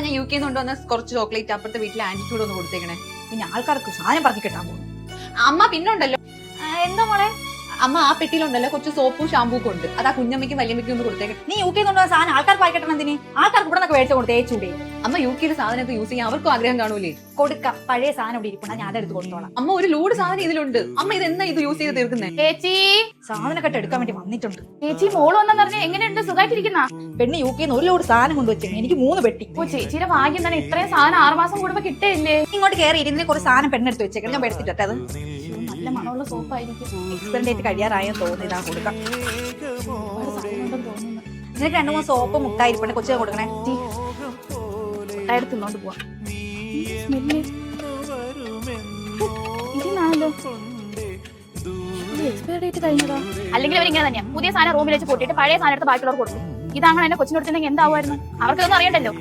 അമ്മ ഞാൻ U K കൊണ്ടുവന്ന കുറച്ച് ചോക്ലേറ്റ് അപ്പുറത്തെ വീട്ടിലെ ആന്റിക്ക് കൂടെ ഒന്ന് കൊടുത്തേക്കണേ. പിന്നെ ആൾക്കാർക്ക് സാധനം പറഞ്ഞു കിട്ടാൻ പോകും അമ്മ പിന്നുണ്ടല്ലോ എന്താ മോളെ? അമ്മ ആ പെട്ടിയിലുണ്ടല്ലോ കുറച്ച് സോപ്പും ഷാമ്പൂ ഉണ്ട്. അത് ആ കുഞ്ഞമ്മയ്ക്കും വല്യമ്മയ്ക്കും ഒന്ന് കൊടുത്തേക്കണേ നീ യു കെ കൊണ്ടുവന്ന സാധനം ആൾക്കാർക്ക് വായിക്കട്ടെ എന്തിന്? ആൾക്കാർക്ക് ഇവിടെ നിന്നൊക്കെ മേടിച്ചു കൊടുത്തേ ചൂടേ അമ്മ യു കെയിലെ സാധനമൊക്കെ യൂസ് ചെയ്യാൻ അവർക്കും ആഗ്രഹം കാണൂലേ? കൊടുക്ക. പഴയ സാധനം ഇവിടെ ഇരിക്കണം ഞാൻ അതെടുത്ത് കൊടുത്തോളാം. അമ്മ ഒരു ലോഡ് സാധനം ഇതിലുണ്ട്. അമ്മ ഇത് എന്നാ ഇത് യൂസ് ചെയ്ത് തീർക്കുന്നത് ചേച്ചി. സാധനം കെട്ട് എടുക്കാൻ വേണ്ടി വന്നിട്ടുണ്ട്. ചേച്ചി മോൾ വന്നെന്ന് പറഞ്ഞാൽ എങ്ങനെയുണ്ട്? സുഖമായിട്ടിരിക്കുന്ന പെണ്ണ് യു കെന്ന് ഒരു ലോഡ് സാധനം കൊണ്ടുവച്ചു എനിക്ക് മൂന്ന് പെട്ടി. ഓ ചേച്ചിയുടെ ഭാഗ്യം തന്നെ ഇത്രയും സാധനം ആറുമാസം കൂടുമ്പോ കിട്ടയില്ലേ? ഇങ്ങോട്ട് കയറി ഇരുന്നതിന് കുറച്ച് സാധനം പെണ്ണെടുത്ത് വെച്ചേക്കാം. ഞാൻ എടുത്തിട്ടെ അത്. നല്ല മണമുള്ള സോപ്പായിരിക്കും. ഡേറ്റ് കഴിയാറായെന്ന് തോന്നുന്നു ഇതാ കൊടുക്കാം. ഇതിനൊക്കെ നിനക്ക് രണ്ടു മൂന്ന് സോപ്പ് മുട്ടായി ഇരിപ്പുണ്ട്. കൊച്ചു കൊടുക്കണേ. മുട്ടായിട്ട് തിന്നോണ്ട് പോവാം. സ്മെല്ല്. ഇതിനാണല്ലോ അല്ലെങ്കിൽ അവർ ഇങ്ങനെ തന്നെയാ. പുതിയ സാധനം റൂമിൽ വെച്ച് പൊട്ടിയിട്ട് പഴയ സാധനം ബാക്കിയുള്ളവർ കൊടുക്കും. ഇതങ്ങനെ എന്നെ കൊച്ചിനോട് എന്താവുമായിരുന്നു? അവർക്കൊന്നും അറിയണ്ടല്ലോ.